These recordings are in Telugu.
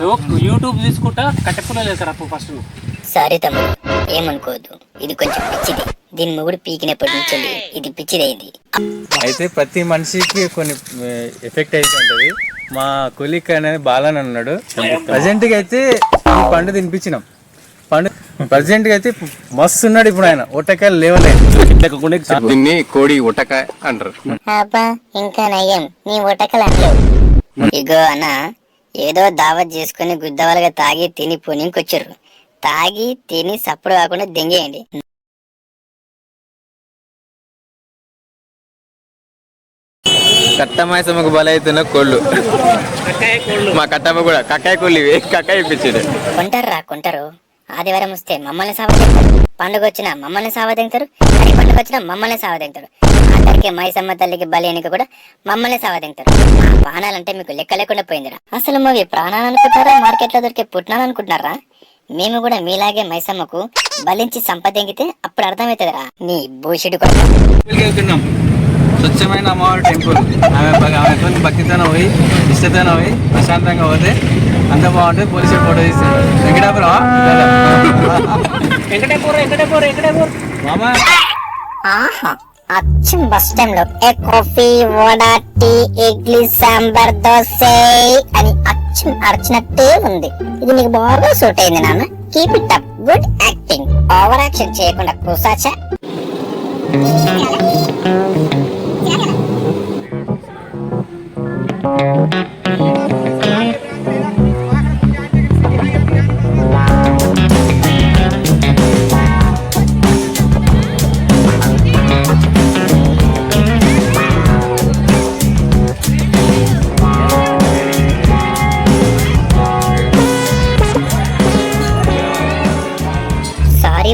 నువ్వు యూట్యూబ్ తీసుకుంటా కట్టెపుల్ల లేదు అప్పు ఫస్ట్ సారీ తమ్ముడు ఏమనుకోవద్దు. ఇది కొంచెం పిచ్చిది. దీని మొగుడు పీకినప్పటి నుంచి ఇది పిచ్చిదైంది. అయితే ప్రతి మనిషికి కొన్ని ఎఫెక్ట్ అయితే ఉంటుంది. మా కొలిక్ అనేది బాలని ఉన్నాడు ప్రజెంట్గా అయితే ఈ పండు తినిపించినాం. పండు ప్రజెంట్గా అయితే మస్తు ఉన్నాడు ఇప్పుడు ఆయన. ఒట్టకాయలు లేవలేదు దీన్ని కోడి ఉటక అంటారు. ఇంకా నయ్యం. నీ ఉటకలు అనలేవు. ఇగో అన్న ఏదో దావత్ చేసుకుని గుద్దవలుగా తాగి తిని పునింకొచ్చారు తాగి తిని సప్పుడు కాకుండా దెంగేయండి. కట్టమాయసమ్మకు బలైతున్న కోళ్ళు. మా కట్టమ్మ కూడా కక్కాయ కోళ్ళు ఇవి కక్కాయ ఇప్పించాడు కొంటారు కొంటారు. ఆదివారం వస్తే మమ్మల్ని సావదింటారు పండుగ వచ్చినా మమ్మల్ని సావదింటారు అని పండుగ వచ్చినా మమ్మల్ని సావదింటారు ఆఖరికి మైసమ్మ తల్లికి బలి ఎన్నిక కూడా మమ్మల్ని సావదింటారు మా ప్రాణాలంటే మీకు లెక్క లేకుండా పోయిందిరా. అసలు మావి ప్రాణాలు అనుకుంటారా? మార్కెట్లో దొరికే పుట్నాలు అనుకుంటున్నారా? మేము కూడా మీలాగే మైసమ్మకు బలించి సంపదెంగితే అప్పుడు అర్థమవుతుందిరా. నీ భూషుడు స్వచ్ఛమైన అమ్మవారి టెంపుల్ ఆమె భగ- ఆమెతో భక్తితోనే పోయి ఇష్టతోనే పోయి ప్రశాంతంగా పోతే అంత బాగుంటుంది. పోలీసు ఫోటో తీసి వెంకటాపురం? వెంకటేపూర్ వెంకటేపూర్ వెంకటేపూర్. మామా. అచ్చం బస్ స్టాండ్లో ఏ కాఫీ వడా టీ ఇడ్లీ సాంబార్ దోశ అని అచ్చం అరిచినట్టే ఉంది. ఇది నీకు బాగా సూట్ అయింది నాన్న. Keep it up good acting over action చేయకుండా కూసాచా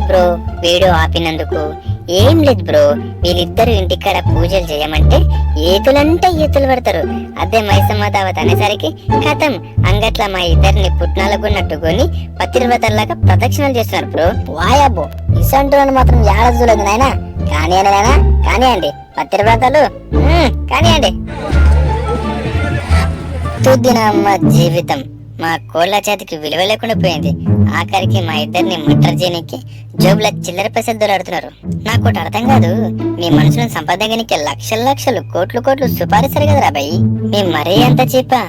బ్రో. వీడియో ఆపినందుకు ఏం లేదు బ్రో. వీళ్ళిద్దరు ఇంటికాడ పూజలు చేయమంటే ఏతులంటే ఈతులు పడతారు. అదే మైసమ్మ దావత్ అనేసరికి కథం. అంగట్ల మా ఇద్దరిని పుట్నాలకున్నట్టుకొని పతిర్వతల్లాగా ప్రదక్షిణలు చేస్తున్నారు బ్రో. వాయాబో ఇసంటులను మాత్రం యాడజులేదు నాయనా. కానివ్వండి నాయనా? కానీ అండి పత్రిపతలు కానీ అండి తుదినమ్మ జీవితం. మా కోళ్ళ చేతికి విలువ లేకుండా పోయింది. ఆఖరికి మా ఇద్దరిని మటర్ చేయడానికి జోబుల చిల్లర పైసలు దొలాడుతున్నారు. నాకు ఒకటి అర్థం కాదు. మీ మనుషులను సంపాదించడానికి లక్షల లక్షలు కోట్లు కోట్లు సుపారిస్తారు కదా రాబాయి. మీ మరీ అంత చీపా.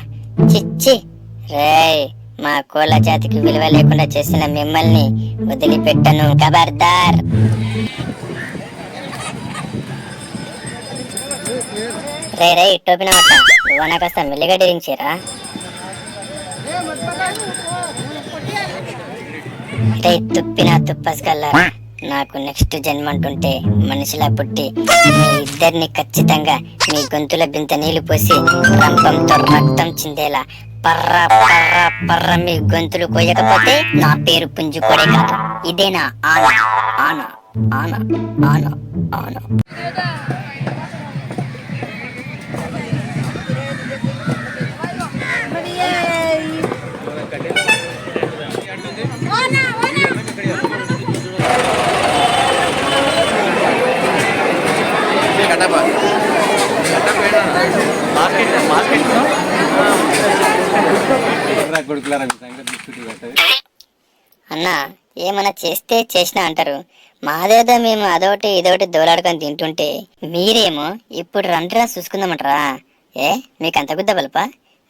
చిచ్చి. రేయ్ మా కోళ్ళ జాతికి విలువ లేకుండా చేసిన మిమ్మల్ని వదిలిపెట్టను ఖబర్దార్ రే రే టోపిన మట్ట నువ్వు నాకాస్త మెల్లిగా డీలించేరా రే తుప్పిన తుప్పస్కల్లారా నాకు నెక్స్ట్ జన్మ అంటుంటే మనిషిలా పుట్టి మీ ఇద్దరిని ఖచ్చితంగా మీ గొంతుల బింత నీళ్ళు పోసి రంపంతో రక్తం చిందేలా పర్ర పర్ర పర్ర మీ గొంతులు కొయ్యకపోతే నా పేరు పుంజుకోడే కాదు. ఇదేనా ఆన? ఆన ఆన ఆన ఆన. కొడుకులారా మీ సంగతి బిస్కెట్ పెట్టదు అన్న ఏమన్నా చేస్తే చేసినా అంటారు. మాదేదో మేము అదొకటి ఇదొకటి దోలాడుకొని తింటుంటే మీరేమో ఇప్పుడు రండ్రా చూసుకుందామంటారా? ఏ మీకు అంత గుద్ద బలప?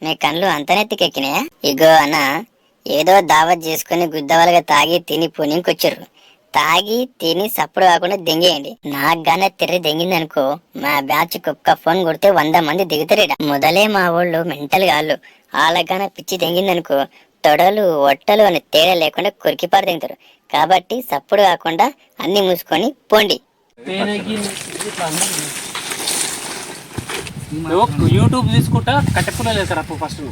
మీ కళ్ళు అంతనెత్తికెక్కినాయా? ఇగో అన్న ఏదో దావత్ చేసుకుని గుద్దవలుగా తాగి తిని పునింకొచ్చారు తాగి తిని సప్పుడు కాకుండా దెంగేయండి. నాకు గానే తిర్రి దెంగిందనుకో మా బ్యాచ్ కుక్క ఫోన్ కొడితే వంద మంది దిగుతారేట మొదలే మా వాళ్ళు మెంటల్ గాళ్ళు వాళ్ళగాన పిచ్చి దెంగిందనుకో తొడలు ఒట్టలు అని తేడా లేకుండా కొరికి దిగుతారు కాబట్టి సప్పుడు కాకుండా అన్ని మూసుకొని పోండి. యూట్యూబ్ తీసుకుంటా కట్టెపుల్ల లేదు అప్పు ఫస్ట్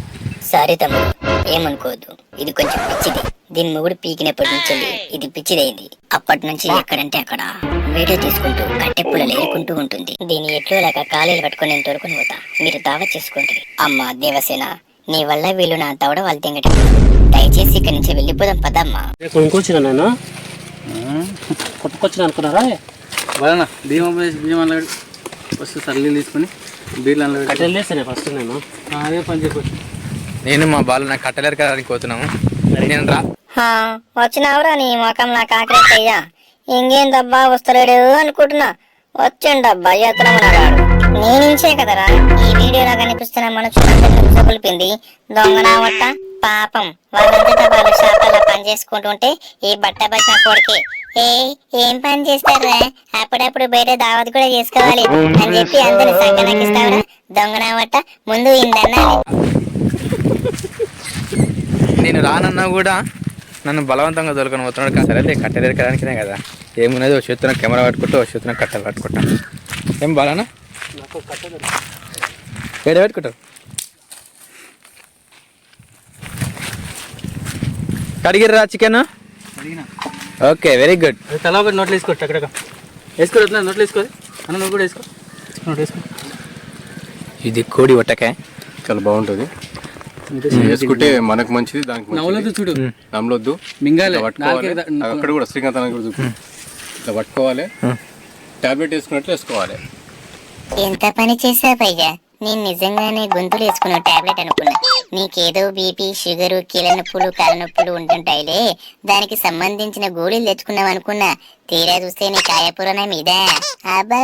సారీ తమ్ముడు ఏమనుకోవద్దు. ఇది కొంచెం పిచ్చిది. దీని మొగుడు పీకినప్పటి నుంచి ఇది పిచ్చిదైంది. అప్పటి నుంచి ఎక్కడంటే అక్కడ. వీడియో తీసుకుంటూ కట్టెప్పుల లేరుకుంటూ ఉంటుంది. దీని ఎట్లో లేక ఖాళీలు పట్టుకొని నేను తోడుకొని పోతా. మీరు దావా చేసుకోండి. అమ్మా దేవసేన. నీ వల్ల వీళ్ళు నా తవడ వాళ్ళు తింగటి. దయచేసి ఇక్కడి నుంచి వెళ్ళిపోదాం పదమ్మా. కొనుక్కొచ్చిన నేను కొట్టుకొచ్చిన అనుకున్నారా? వలన భీమా భీమా వస్తే సర్లీలు తీసుకొని బీర్లు అందులో కట్టెలు ఫస్ట్ నేను? అదే పని నేను మా బాలు నాకు కట్టలేరు కదా పోతున్నాము. నేను రా. హా, వచ్చినావురా నీ ముఖం నా కాకరెట్టయ్యా ఇంకేందబ్బా వస్తలేడు అనుకుంటున్నా. వచ్చిండబ్బా ఎత్తనమన్నాడు నేనించే కదరా. ఈ వీడియోలో కనిపిస్తున్న మనుషులందరినీ ఉసగొల్పింది దొంగనావట్ట పాపం. వాళ్ళంతటా వాళ్ళు షాపుల్లో పని చేసుకుంటుంటే ఈ బట్ట బట్టిన కొడుకే. ఏ ఏం పని చేస్తారా? అప్పుడప్పుడు బయట దావత్ కూడా చేసుకోవాలి అని చెప్పి అందరిని సంకనాకిస్తావురా దొంగనావట్ట ముందు ఇందన్నాలి. నేను రానన్నా కూడా నన్ను బలవంతంగా దొరకను పోతున్నాడు కదా సరే కట్టలేరు కదా. ఏమున్నది? ఒక చేతున కెమెరా పట్టుకుంటా ఒక చేతున కట్టలు పట్టుకుంటాను ఏం బాలనా? ఏడ పెట్టుకుంటావు కడిగిర్రా చికెన్ ఓకే వెరీ గుడ్ తల ఒకటి నోట్లు వేసుకో అక్కడ వేసుకో నోట్లు వేసుకో. అన్న నువ్వు కూడా వేసుకో. నోట్ వేసుకో. ఇది కోడి ఒట్టకాయ చాలా బాగుంటుంది. వేసుకుంటే మనకు మంచిది దానికి చూడు. నమ్మలొద్దు మింగాలి అక్కడ కూడా శ్రీకాంత్ కూడా చూపి ఇట్లా పట్టుకోవాలి. టాబ్లెట్ వేసుకున్నట్లు వేసుకోవాలి. ఎంత పని చేసావయ్యా నేను నిజంగానే గొంతులు వేసుకున్న టాబ్లెట్ అనుకున్నా. నీకేదో బీపీ షుగర్ కీళ్ళ నొప్పులు కాళ్ళ నొప్పులు ఉంటుంటాయిలే. దానికి సంబంధించిన గోళీలు తెచ్చుకున్నావు అనుకున్నా. తీరా చూస్తే నీ కాయపురణ బాబా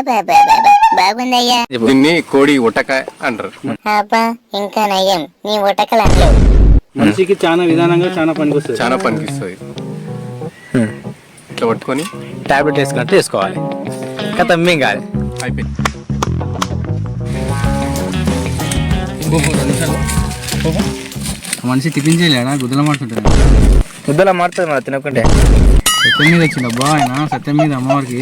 బాగుందయ్యా. దీన్ని కోడి ఉట్టకాయ అంటారు. అబ్బా ఇంకా నయ్యం నీ ఒటకలు అనలేవు మనిషికి చాలా విధానంగా చాలా పనికి వస్తుంది చాలా పనికిస్తుంది ఇట్లా పట్టుకొని టాబ్లెట్ వేసుకున్నట్టు వేసుకోవాలి. కథ మేం కాదు. అయిపోయింది. మనిషి టిఫిన్ చేయలేడా? గుద్దల మాడుతుంటాడు ముద్దలా మారుతుంది మరి తినకుంటే. సత్యం మీద వచ్చింది అబ్బా ఆయన సత్యం మీద అమ్మవారికి.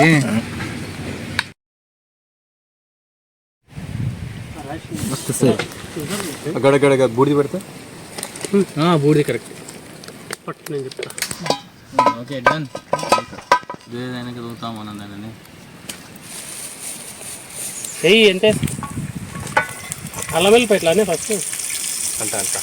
అక్కడక్కడ బూడిది పెడతా? బూడిది కరెక్ట్. పట్టు నేను చెప్తా. ఓకే డన్ ఏదైనా చదువుతాం మనం దానిని. ఎయ్యి ఎంత? అల్లం ఫస్ట్ అంట అంట.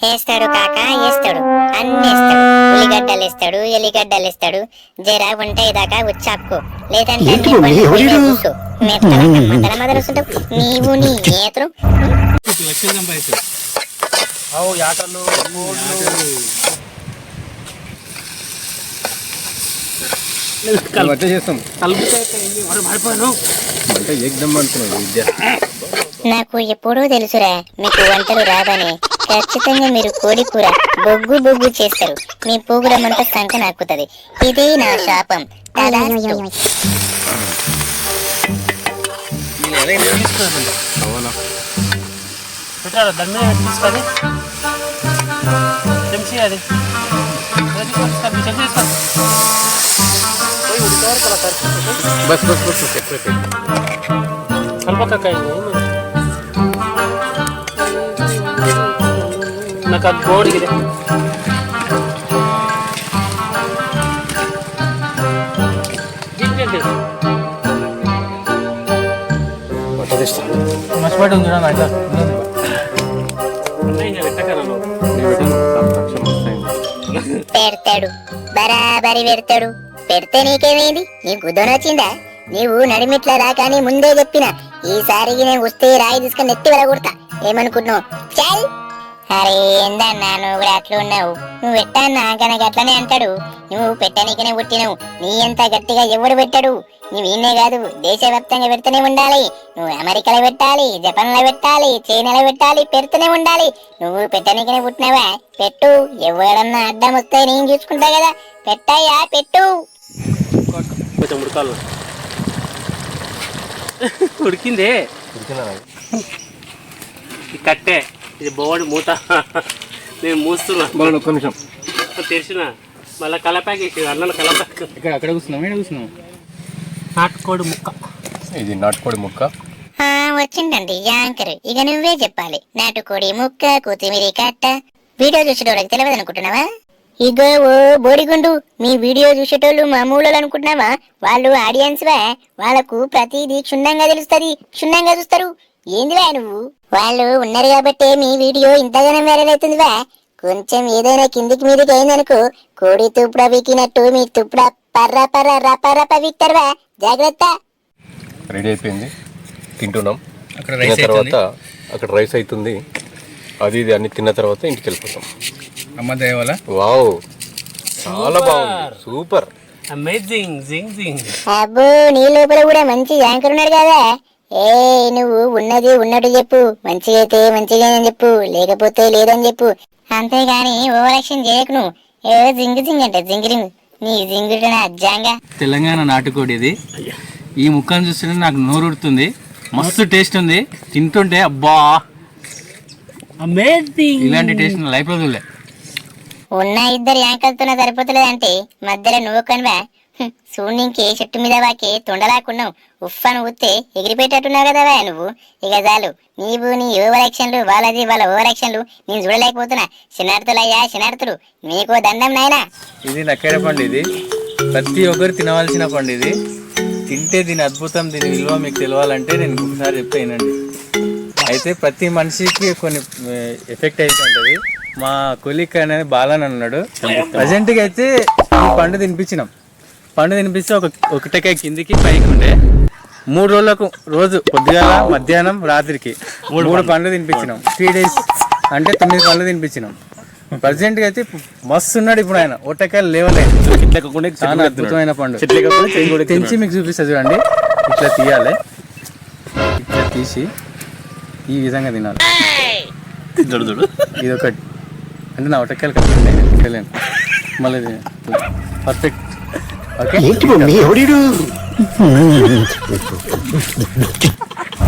వేస్తాడు కాక వేస్తాడు అన్ని వేస్తాడు ఉల్లిగడ్డలు వేస్తాడు ఎల్లిగడ్డలు వేస్తాడు జర ఉంటాయి దాకా ఉచ్చాపుకో లేదంటే నీ బండి మీద కూర్చో. మెత్తగా మదన మదన వస్తుంటావు నీవు నీ నేతరు లక్షలు సంపాదిస్తాడు అవు యాటలు చేస్తాం. అనుకున్నాను విద్య. నాకు ఎప్పుడూ తెలుసురా మీకు వంటలు రావని ఖచ్చితంగా మీరు కోడి కూర బొగ్గు బొగ్గు చేస్తారు. మీ పోగుడమంతా సంక నాకుతుంది. ఇదే నా శాపం. తదాస్తు. అవునా? పెట్టాడు దాని మీద పెట్టి తీసుకొని చెంచి అది అది తీసుకొని బస్ బస్ బస్ సెపరేట్ కలపక్క నాకు ఇది. ఏంటంటే మర్చిపెట్టి ఉంది అట్లా పెడతాడు. బరాబరి పెడతాడు. పెడితే నీకేమైంది? నీ గుద్దనొచ్చిందా నీవు నడిమిట్ల రాకాని ముందే చెప్పిన. ఈసారికి నేను వస్తే రాయి తీసుకొని నెత్తి వెళ్ళగొడతా ఏమనుకుంటున్నావు? చాయ్. అరే ఏందన్నా నువ్వు కూడా అట్లా ఉన్నావు? నువ్వు పెట్టాన్నా కనుక అట్లనే అంటాడు. నువ్వు పెట్టనీకనే పుట్టినవు. నీ అంత గట్టిగా ఎవడు పెట్టాడు? నువ్వు ఈయనే కాదు దేశవ్యాప్తంగా పెడుతూనే ఉండాలి. నువ్వు అమెరికాలో పెట్టాలి జపాన్లో పెట్టాలి చైనాలో పెట్టాలి పెడుతూనే ఉండాలి. నువ్వు పెట్టనీకనే పుట్టినవా? పెట్టు. ఎవడన్నా అడ్డం వస్తే నేను చూసుకుంటా కదా. పెట్టాయా పెట్టు. కొంచెం ఉడకాలి. ఉడికిందే. ఈ కట్టే. ఇది బోర్డు మూత. నేను మూస్తున్నా. బాగా ఒక్క నిమిషం. తెరిచిన. మళ్ళీ కలపాక అన్నం కలపాక. ఇక్కడ అక్కడ కూర్చున్నాం ఇక్కడ కూర్చున్నాం నాటుకోడి ముక్క. ఇది నాటుకోడి ముక్క. ఆ వచ్చిండండి యాంకర్. ఇక నువ్వే చెప్పాలి. నాటుకోడి ముక్క కొత్తిమీర కట్ట. వీడియో చూసేటోళ్ళకి తెలియదు అనుకుంటున్నావా ఇగో ఓ బోడిగుండు మీ వీడియో చూసేటోళ్ళు మామూలు అనుకుంటున్నావా వాళ్ళు ఆడియన్స్ వా వాళ్ళకు ప్రతిదీ క్షుణ్ణంగా తెలుస్తుంది క్షుణ్ణంగా చూస్తారు. ఏందివా నువ్వు? వాళ్ళు ఉన్నారు కాబట్టి మీ వీడియో ఇంతగానో వైరల్ అవుతుందివా. కొంచెం ఏదైనా కిందికి మీదికి అయిందనుకో కోడి తుప్పుడ వీకినట్టు మీ తుప్పుడ పర్ర పర్ర రప రప వీక్తారువా. జాగ్రత్త. రెడీ అయిపోయింది. తింటున్నాం. అక్కడ తిన్న తర్వాత అక్కడ రైస్ అవుతుంది. అది ఇది అన్ని తిన్న తర్వాత ఇంటికి వెళ్ళిపోతాం. అమ్మ దయవల్ల వావ్ చాలా బాగుంది. సూపర్. అమేజింగ్ జింగ్ జింగ్ అబ్బో నీ లోపల కూడా మంచి యాంకర్ ఉన్నాడు కదా. ఏ నువ్వు ఉన్నది ఉన్నట్టు చెప్పు. మంచిగా అయితే మంచిగా అని చెప్పు. లేకపోతే లేదని చెప్పు. అంతేగాని ఓవరాక్షన్ చేయకు నువ్వు ఏ జింగు జింగ్ అంటే జింగిరింగ్ నీ జింగుడు అజ్జాంగా. తెలంగాణ నాటుకోడి ఇది. ఈ ముక్కను చూస్తుంటే నాకు నోరు ఉడుతుంది మస్తు టేస్ట్ ఉంది. తింటుంటే అబ్బా. అమేజింగ్ ఇలాంటి టేస్ట్ లైఫ్లో చూడలే. ఉన్న ఇద్దరు యాంకర్తోనే సరిపోతలేదంటే మధ్యలో నువ్వు కనువా. సూర్యుని ఇంకే చెట్టు మీద వాకి తొండలాకున్నావు. ఉఫ్ఫను ఊతే ఎగిరిపోయేటట్టున్నావు కదా నువ్వు. ఇక చాలు. నీవు నీ ఓవర్ యాక్షన్లు వాళ్ళది వాళ్ళ ఓవర్ యాక్షన్లు నేను చూడలేకపోతున్నా. శనార్థులయ్యా శనార్థులు మీకు దండం నాయనా. ఇది నక్కేడ పండు ఇది. ప్రతి ఒక్కరు తినవలసిన పండు ఇది. తింటే దీని అద్భుతం దీని విలువ మీకు తెలియాలంటే నేను ఒకసారి చెప్తే వినండి అయితే ప్రతి మనిషికి కొన్ని ఎఫెక్ట్ అవుతుంటుంది మా కొలిక్ అనేది బాలన్ అన్నాడు. ప్రజెంట్గా అయితే ఈ పండు తినిపించినాం. పండు తినిపిస్తే ఒక ఒకటకాయ కిందికి పైకి ఉండే. మూడు రోజులకు రోజు పొద్దుగాల మధ్యాహ్నం రాత్రికి మూడు పండ్లు. తినిపించినాం. త్రీ డేస్ అంటే తొమ్మిది పండ్లు తినిపించినాం. ప్రజెంట్గా అయితే మస్తు ఉన్నాడు ఇప్పుడు ఆయన ఒట్టకాయలు లేవలేదు చాలా అద్భుతమైన పండు. తెంచి మీకు చూపిస్తా చూడండి. ఇట్లా తీయాలి. ఇట్లా తీసి ఈ విధంగా తినాలి. ఇది ఒకటి అంటే నా ఒట్టకాయలు కట్టుకుంటే తినలేను. మళ్ళీ పర్ఫెక్ట్ ఓకే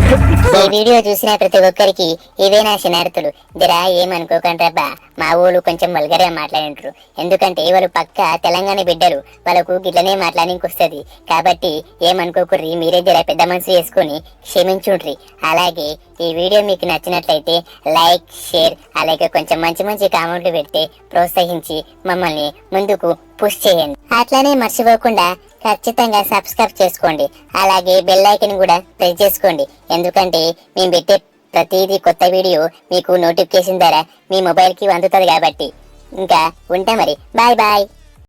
ఈ వీడియో చూసిన ప్రతి ఒక్కరికి ఇవే నా శనార్థులు? దిరా ఏమనుకోకండి రబ్బా మా ఊళ్ళు కొంచెం వల్గరే మాట్లాడింటారు ఎందుకంటే వాళ్ళు పక్క తెలంగాణ బిడ్డలు. వాళ్ళకు గిట్లనే మాట్లాడానికి వస్తుంది కాబట్టి ఏమనుకోకుర్రి మీరే దిరా పెద్ద మనసు చేసుకొని క్షమించుండ్రి. అలాగే ఈ వీడియో మీకు నచ్చినట్లయితే లైక్ షేర్ అలాగే కొంచెం మంచి మంచి కామెంట్లు పెడితే ప్రోత్సహించి మమ్మల్ని ముందుకు పుష్ చేయండి. అట్లానే మర్చిపోకుండా ఖచ్చితంగా సబ్స్క్రైబ్ చేసుకోండి. అలాగే బెల్ ఐకన్ కూడా ప్రెస్ చేసుకోండి. ఎందుకంటే మేము పెట్టే ప్రతిదీ కొత్త వీడియో మీకు నోటిఫికేషన్ ద్వారా మీ మొబైల్కి అందుతుంది కాబట్టి. ఇంకా ఉంటా మరి. Bye bye